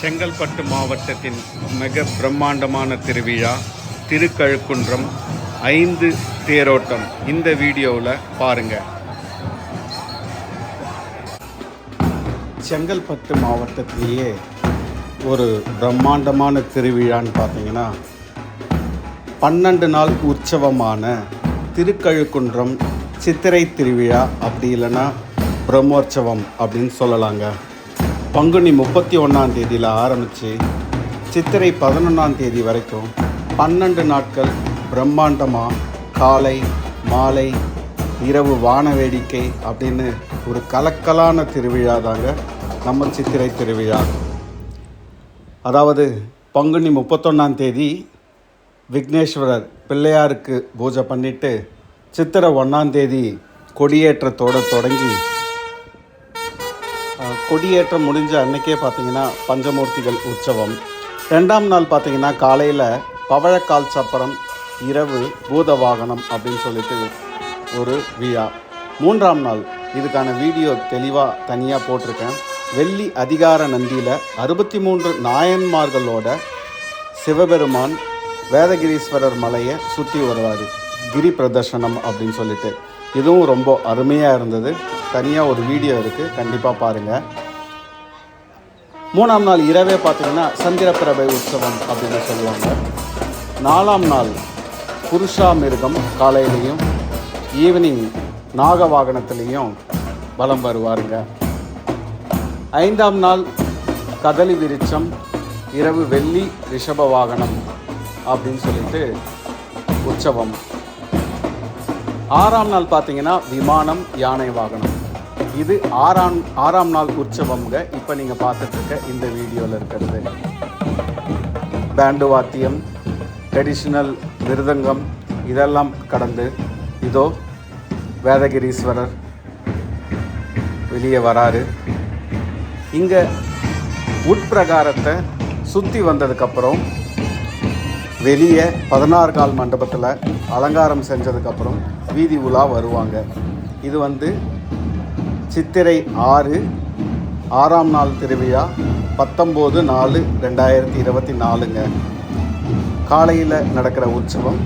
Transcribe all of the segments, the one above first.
செங்கல்பட்டு மாவட்டத்தின் மிக பிரம்மாண்டமான திருவிழா திருக்கழுக்குன்றம் ஐந்து தேரோட்டம். இந்த வீடியோவில் பாருங்கள் செங்கல்பட்டு மாவட்டத்திலேயே ஒரு பிரம்மாண்டமான திருவிழான்னு பார்த்தீங்கன்னா பன்னெண்டு நாள் உற்சவமான திருக்கழுக்குன்றம் சித்திரை திருவிழா அப்படி இல்லைன்னா பிரம்மோற்சவம் அப்படின்னு சொல்லலாங்க. பங்குனி முப்பத்தி ஒன்றாம் தேதியில் ஆரம்பித்து சித்திரை பதினொன்றாம் தேதி வரைக்கும் பன்னெண்டு நாட்கள் பிரம்மாண்டமாக காலை மாலை இரவு வான வேடிக்கை அப்படின்னு ஒரு கலக்கலான திருவிழா தாங்க நம்ம சித்திரை திருவிழா. அதாவது பங்குனி முப்பத்தொன்னாம் தேதி விக்னேஸ்வரர் பிள்ளையாருக்கு பூஜை பண்ணிட்டு சித்திரை ஒன்றாம் தேதி கொடியேற்றத்தோடு தொடங்கி கொடியேற்றம் முடிஞ்ச அன்னைக்கே பார்த்தீங்கன்னா பஞ்சமூர்த்திகள் உற்சவம். ரெண்டாம் நாள் பார்த்தீங்கன்னா காலையில் பவழக்கால் சப்பரம் இரவு பூத வாகனம் அப்படின்னு சொல்லிட்டு ஒரு விழா. மூன்றாம் நாள். இதுக்கான வீடியோ தெளிவாக தனியாக போட்டிருக்கேன். வெள்ளி அதிகார நந்தியில் அறுபத்தி மூன்று நாயன்மார்களோட சிவபெருமான் வேதகிரீஸ்வரர் மலையை சுற்றி வருவார். கிரி பிரதர்ஷனம் அப்படின்னு சொல்லிட்டு. இதுவும் ரொம்ப அருமையாக இருந்தது. தனியாக ஒரு வீடியோ இருக்குது கண்டிப்பாக பாருங்கள் மூணாம் நாள் இரவே பார்த்தீங்கன்னா சந்திரப்பிரபை உற்சவம் அப்படின்னு சொல்லுவாங்க. நாலாம் நாள் புருஷா மிருகம் காலையிலையும் ஈவினிங் நாக வாகனத்துலேயும் பலம் வருவாருங்க. ஐந்தாம் நாள் கதலி விருட்சம் இரவு வெள்ளி ரிஷப வாகனம் அப்படின்னு சொல்லிட்டு உற்சவம். ஆறாம் நாள் பார்த்தீங்கன்னா விமானம் யானை வாகனம். இது ஆறாம் ஆறாம் நாள் உற்சவம்ங்க. இப்போ நீங்கள் பார்த்துட்ருக்க இந்த வீடியோவில் இருக்கிறது. பேண்டு வாத்தியம் ட்ரெடிஷ்னல் மிருதங்கம் இதெல்லாம் கடந்து இதோ வேதகிரீஸ்வரர் வெளியே வராரு. இங்கே உட்பிரகாரத்தை சுற்றி வந்ததுக்கப்புறம் வெளியே பதினாறு கால் மண்டபத்தில் அலங்காரம் செஞ்சதுக்கப்புறம் வீதி உலா வருவாங்க. இது வந்து சித்திரை ஆறு ஆறாம் நாள் திருவிழா பத்தொம்போது நாலு ரெண்டாயிரத்தி இருபத்தி நாலுங்க. காலையில் நடக்கிற உற்சவம்.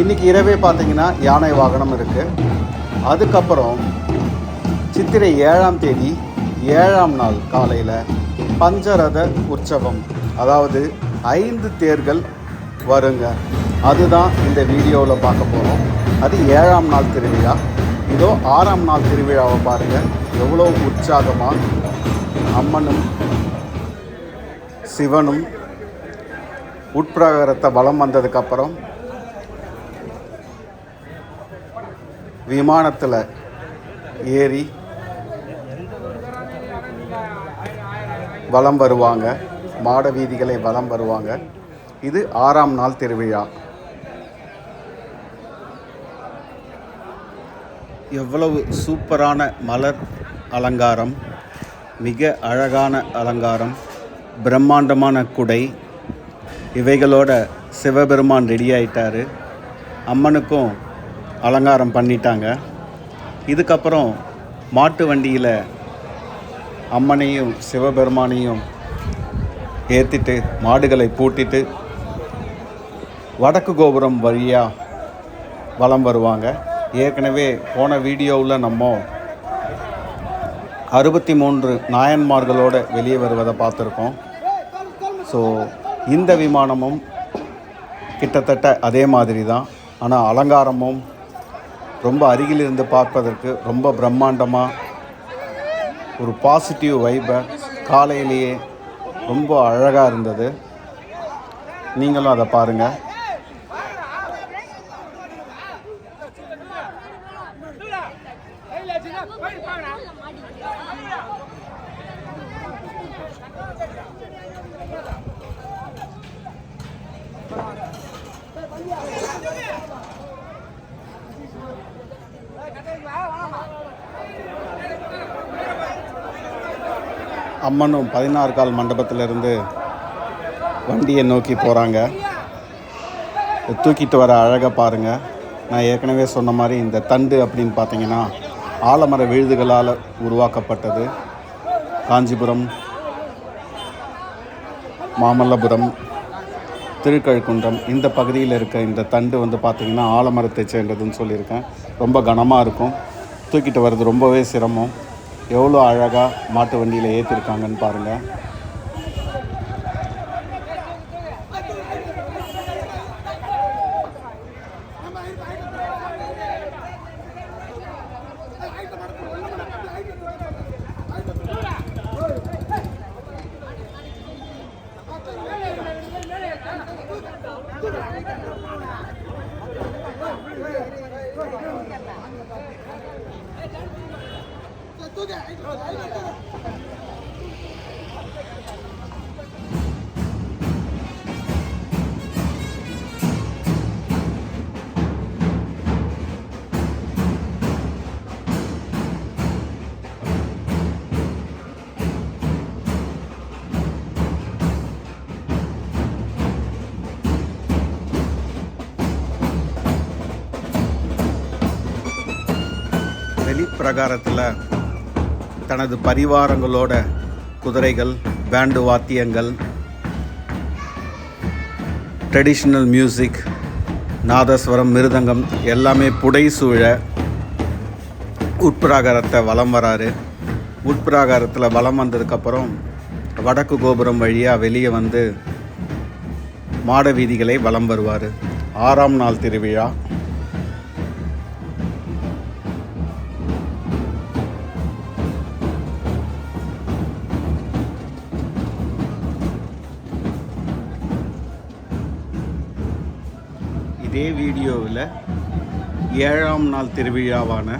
இன்றைக்கி இரவே பார்த்தீங்கன்னா யானை வாகனம் இருக்குது அதுக்கப்புறம் சித்திரை ஏழாம் தேதி ஏழாம் நாள் காலையில் பஞ்சரத உற்சவம். அதாவது ஐந்து தேர்கள் வருங்க. அதுதான் இந்த வீடியோவில் பார்க்க போகிறோம் அது ஏழாம் நாள் திருவிழா. இதோ ஆறாம் நாள் திருவிழாவை பாருங்கள் எவ்வளோ உற்சாகமாக அம்மனும் சிவனும் உட்பிரகாரத்தை பலம் வந்ததுக்கப்புறம் விமானத்தில் ஏறி வலம் வருவாங்க. மாட வீதிகளை வலம் வருவாங்க. இது ஆறாம் நாள் திருவிழா. எவ்வளவு சூப்பரான மலர் அலங்காரம் மிக அழகான அலங்காரம் பிரம்மாண்டமான குடை இவைகளோட சிவபெருமான் ரெடி ஆயிட்டார். அம்மனுக்கும் அலங்காரம் பண்ணிட்டாங்க. இதுக்கப்புறம் மாட்டு வண்டியில் அம்மனையும் சிவபெருமானையும் ஏற்றிட்டு மாடுகளை பூட்டிட்டு வடக்கு கோபுரம் வழியாக வலம் வருவாங்க. ஏற்கனவே போன வீடியோவில் நம்ம அறுபத்தி மூன்று நாயன்மார்களோடு வெளியே வருவதை பார்த்துருக்கோம். ஸோ இந்த விமானமும் கிட்டத்தட்ட அதே மாதிரி தான் ஆனால் அலங்காரமும் ரொம்ப அருகிலிருந்து பார்ப்பதற்கு ரொம்ப பிரம்மாண்டமாக ஒரு பாசிட்டிவ் வைபை காலையிலேயே ரொம்ப அழகாக இருந்தது. நீங்களும் அதை பாருங்கள் அம்மனும் பதினாறு கால் மண்டபத்திலிருந்து வண்டியை நோக்கி போகிறாங்க தூக்கிட்டு வர அழகை பாருங்கள் நான் ஏற்கனவே சொன்ன மாதிரி இந்த தண்டு அப்படின்னு பார்த்தீங்கன்னா ஆலமர விழுதுகளால் உருவாக்கப்பட்டது. காஞ்சிபுரம் மாமல்லபுரம் திருக்கழுக்குன்றம் இந்த பகுதியில் இருக்க இந்த தண்டு வந்து பார்த்திங்கன்னா ஆலமரத்தை சேர்ந்ததுன்னு சொல்லியிருக்கேன். ரொம்ப கனமாக இருக்கும். தூக்கிட்டு வர்றது ரொம்பவே சிரமம். எவ்வளோ அழகாக மாட்டு வண்டியில் ஏற்றிருக்காங்கன்னு பாருங்கள் பிரகாரத்தில் தனது பரிவாரங்களோட குதிரைகள் பேண்டு வாத்தியங்கள் ட்ரெடிஷ்னல் மியூசிக் நாதஸ்வரம் மிருதங்கம் எல்லாமே புடை சூழ உட்பிராகாரத்தை வலம் வராரு. உட்பிராகாரத்தில் வலம் வந்ததுக்கப்புறம் வடக்கு கோபுரம் வழியாக வெளியே வந்து மாட வீதிகளை வலம் வருவார். ஆறாம் நாள் திருவிழா. இதே வீடியோவில் ஏழாம் நாள் திருவிழாவான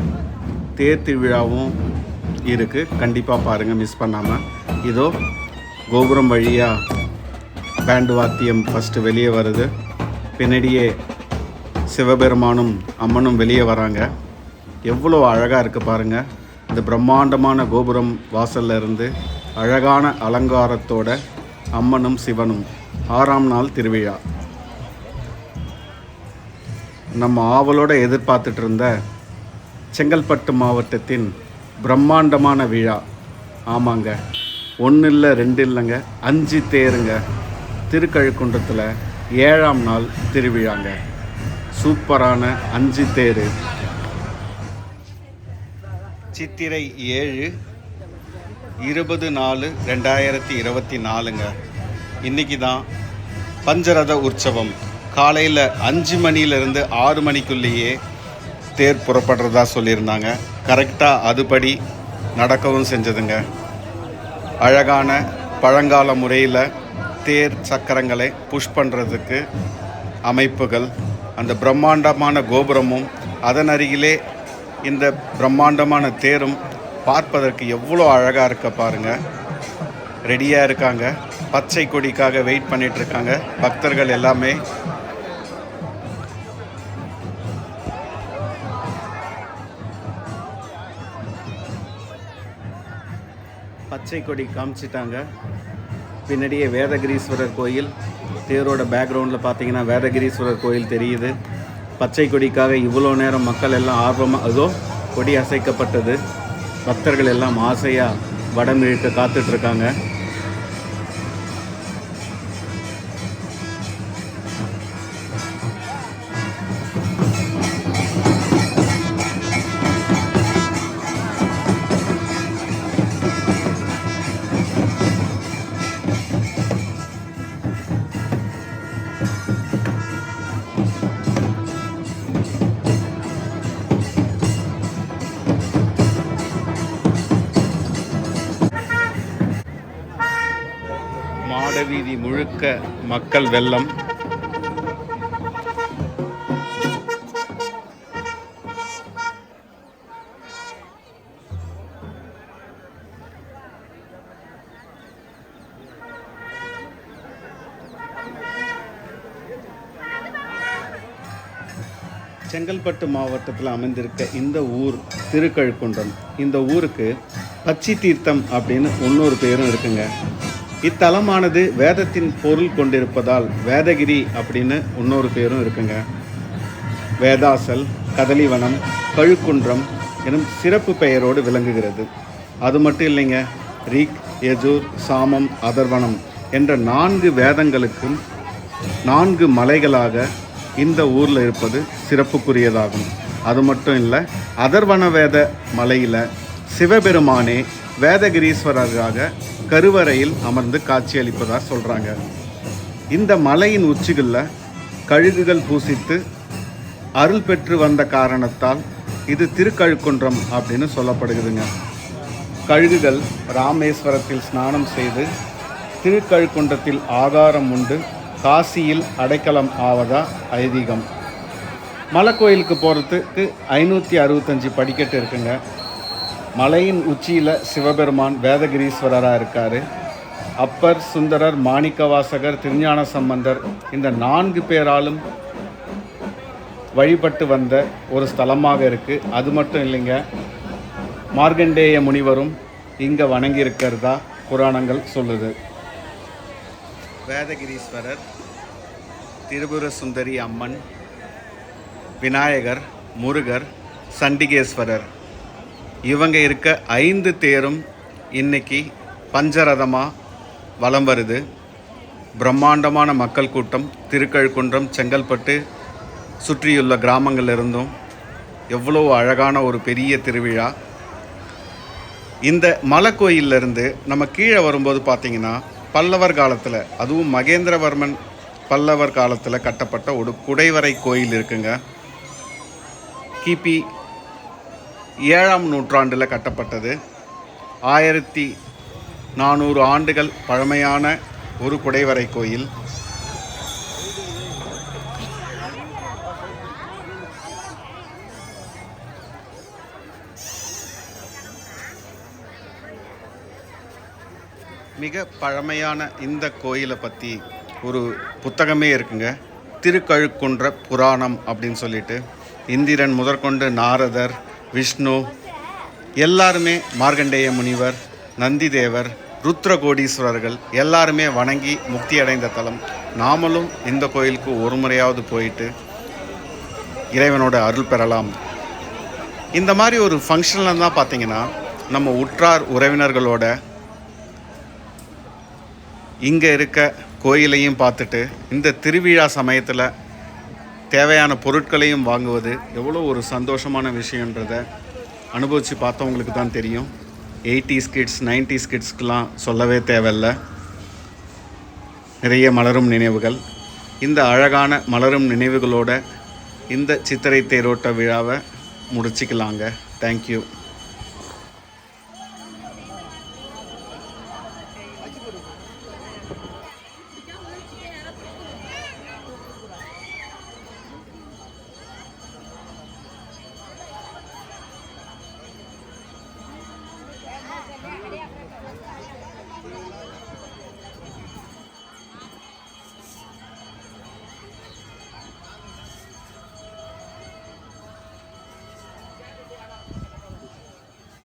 தேர் திருவிழாவும் இருக்குது கண்டிப்பாக பாருங்கள் மிஸ் பண்ணாமல் இதோ கோபுரம் வழியாக பேண்டு வாத்தியம் ஃபஸ்ட்டு வெளியே வருது. பின்னாடியே சிவபெருமானும் அம்மனும் வெளியே வராங்க. எவ்வளோ அழகாக இருக்குது பாருங்கள் இந்த பிரம்மாண்டமான கோபுரம் வாசல்ல இருந்து அழகான அலங்காரத்தோட அம்மனும் சிவனும் ஆறாம் நாள் திருவிழா. நம்ம ஆவலோடு எதிர்பார்த்துட்டு இருந்த செங்கல்பட்டு மாவட்டத்தின் பிரம்மாண்டமான விழா. ஆமாங்க. ஒன்று இல்லை ரெண்டு இல்லைங்க அஞ்சு தேருங்க. திருக்கழுக்குன்றத்தில் ஏழாம் நாள் திருவிழாங்க. சூப்பரான அஞ்சு தேர். சித்திரை ஏழு இருபது நாலு ரெண்டாயிரத்தி இருபத்தி நாலுங்க. இன்னைக்கு தான் பஞ்சரத உற்சவம். காலையில் அஞ்சு மணியிலிருந்து ஆறு மணிக்குள்ளேயே தேர் புறப்படுறதா சொல்லியிருந்தாங்க. கரெக்டாக அதுபடி நடக்கவும் செஞ்சதுங்க. அழகான பழங்கால முறையில் தேர் சக்கரங்களை புஷ் பண்ணுறதுக்கு அமைப்புகள் அந்த பிரம்மாண்டமான கோபுரமும் அதன் அருகிலே இந்த பிரம்மாண்டமான தேரும் பார்ப்பதற்கு எவ்வளோ அழகாக இருக்க பாருங்கள் ரெடியாக இருக்காங்க. பச்சை கொடிக்காக வெயிட் பண்ணிகிட்ருக்காங்க பக்தர்கள் எல்லாமே பச்சை கொடி காமிச்சிட்டாங்க. பின்னாடியே வேதகிரீஸ்வரர் கோயில். தேரோட பேக்ரவுண்டில் பார்த்தீங்கன்னா வேதகிரீஸ்வரர் கோயில் தெரியுது. பச்சை கொடிக்காக இவ்வளோ நேரம் மக்கள் எல்லாம் ஆர்வமாக அதோ கொடி அசைக்கப்பட்டது. பக்தர்கள் எல்லாம் ஆசையாக வடம் இழுக்க காத்துட்ருக்காங்க மாடவீதி முழுக்க மக்கள் வெள்ளம். செங்கல்பட்டு மாவட்டத்தில் அமைந்திருக்க இந்த ஊர் திருக்கழுக்குன்றம். இந்த ஊருக்கு பச்சி தீர்த்தம் அப்படின்னு இன்னொரு பேரும் இருக்குங்க. இத்தலமானது வேதத்தின் பொருள் கொண்டிருப்பதால் வேதகிரி அப்படின்னு இன்னொரு பேரும் இருக்குங்க. வேதாசல் கதலிவனம் கழுக்குன்றம் எனும் சிறப்பு பெயரோடு விளங்குகிறது. அது மட்டும் இல்லைங்க ரீக் யஜூர் சாமம் அதர்வனம் என்ற நான்கு வேதங்களுக்கும் நான்கு மலைகளாக இந்த ஊரில் இருப்பது சிறப்புக்குரியதாகும். அது மட்டும் இல்லை அதர்வன வேத மலையில் சிவபெருமானே வேதகிரீஸ்வரராக கருவறையில் அமர்ந்து காட்சியளிப்பதாக சொல்கிறாங்க இந்த மலையின் உச்சிகளில் கழுகுகள் பூசித்து அருள் பெற்று வந்த காரணத்தால் இது திருக்கழுக்குன்றம் அப்படின்னு சொல்லப்படுகிறதுங்க. கழுகுகள் ராமேஸ்வரத்தில் ஸ்நானம் செய்து திருக்கழுக்குன்றத்தில் ஆதாரம் உண்டு காசியில் அடைக்கலம் ஆவதா ஐதீகம். மலைக்கோயிலுக்கு போகிறதுக்கு ஐநூற்றி அறுபத்தஞ்சு படிக்கட்டு இருக்குங்க. மலையின் உச்சியில் சிவபெருமான் வேதகிரீஸ்வரராக இருக்கார். அப்பர் சுந்தரர் மாணிக்கவாசகர் திருஞான சம்பந்தர் இந்த நான்கு பேராலும் வழிபட்டு வந்த ஒரு ஸ்தலமாக இருக்குது அது மட்டும் இல்லைங்க மார்கண்டேய முனிவரும் இங்கே வணங்கி இருக்கிறதா புராணங்கள் சொல்லுது. வேதகிரீஸ்வரர் திரிபுர சுந்தரி அம்மன் விநாயகர் முருகர் சண்டிகேஸ்வரர். இவங்க இருக்க ஐந்து தேரும் இன்னைக்கு பஞ்சரதமாக வலம் வருது. பிரம்மாண்டமான மக்கள் கூட்டம் திருக்கழுக்குன்றம் செங்கல்பட்டு சுற்றியுள்ள கிராமங்கள்ல இருந்தும் எவ்வளோ அழகான ஒரு பெரிய திருவிழா. இந்த மலைக்கோயில்லேருந்து நம்ம கீழே வரும்போது பார்த்திங்கன்னா பல்லவர் காலத்தில் அதுவும் மகேந்திரவர்மன் பல்லவர் காலத்தில் கட்டப்பட்ட ஒரு குடைவரை கோயில் இருக்குங்க. கிபி ஏழாம் நூற்றாண்டில் கட்டப்பட்டது. ஆயிரத்தி நானூறு ஆண்டுகள் பழமையான ஒரு குடைவரை கோயில். மிக பழமையான இந்த கோயிலை பற்றி ஒரு புத்தகமே இருக்குங்க. திருக்கழுக்குன்ற புராணம் அப்படின்னு சொல்லிட்டு இந்திரன் முதற்கொண்டு நாரதர் விஷ்ணு எல்லாருமே மார்கண்டேய முனிவர் நந்திதேவர் ருத்ரகோடீஸ்வரர்கள் எல்லாருமே வணங்கி முக்தி அடைந்த தலம். நாமளும் இந்த கோயிலுக்கு ஒரு முறையாவது போயிட்டு இறைவனோட அருள் பெறலாம். இந்த மாதிரி ஒரு ஃபங்க்ஷனில் தான் பார்த்தீங்கன்னா நம்ம உற்றார் உறவினர்களோட இங்கே இருக்க கோயிலையும் பார்த்துட்டு இந்த திருவிழா சமயத்தில் தேவையான பொருட்களையும் வாங்குவது எவ்வளோ ஒரு சந்தோஷமான விஷயன்றத அனுபவித்து பார்த்தவங்களுக்கு தான் தெரியும். எயிட்டிஸ் கிட்ஸ் நைன்டிஸ் கிட்ஸ்க்கெலாம் சொல்லவே தேவையில்ல. நிறைய மலரும் நினைவுகள். இந்த அழகான மலரும் நினைவுகளோட இந்த சித்திரை தேரோட்ட விழாவை முடிச்சுக்கலாங்க. தேங்க்யூ